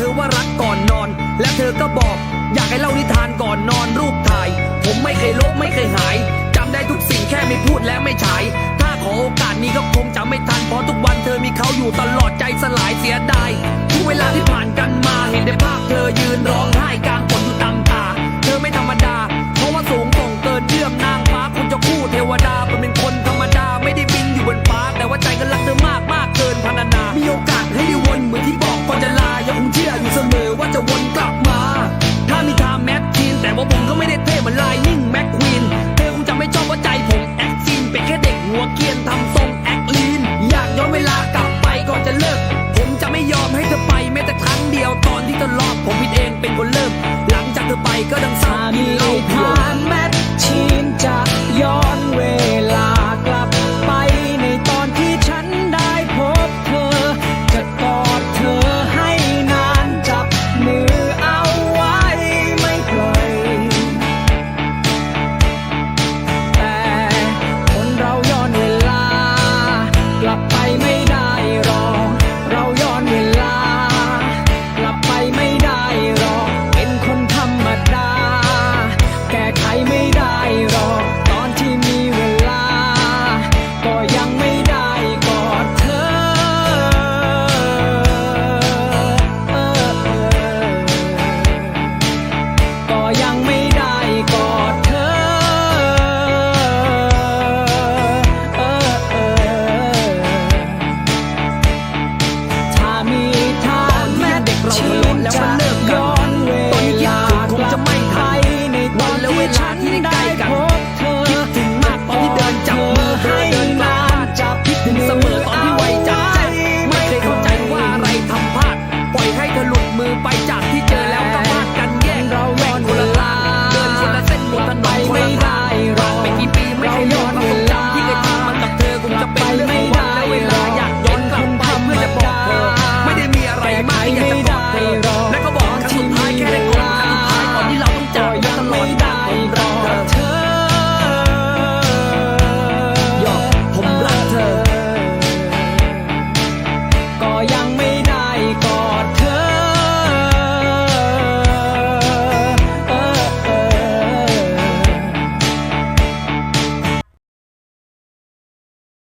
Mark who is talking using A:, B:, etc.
A: เธอว่ารักก่อนนอน และเธอก็บอก อยากให้เล่านิทานก่อนนอนรูปถ่าย ผมไม่เคยลบไม่เคยหายจำได้ทุกสิ่งแค่ไม่พูดและไม่ฉาย ถ้าขอโอกาสนี้ก็คงจะไม่ทันเพราะทุกวันเธอมีเขาอยู่ตลอดใจสลายเสียดาย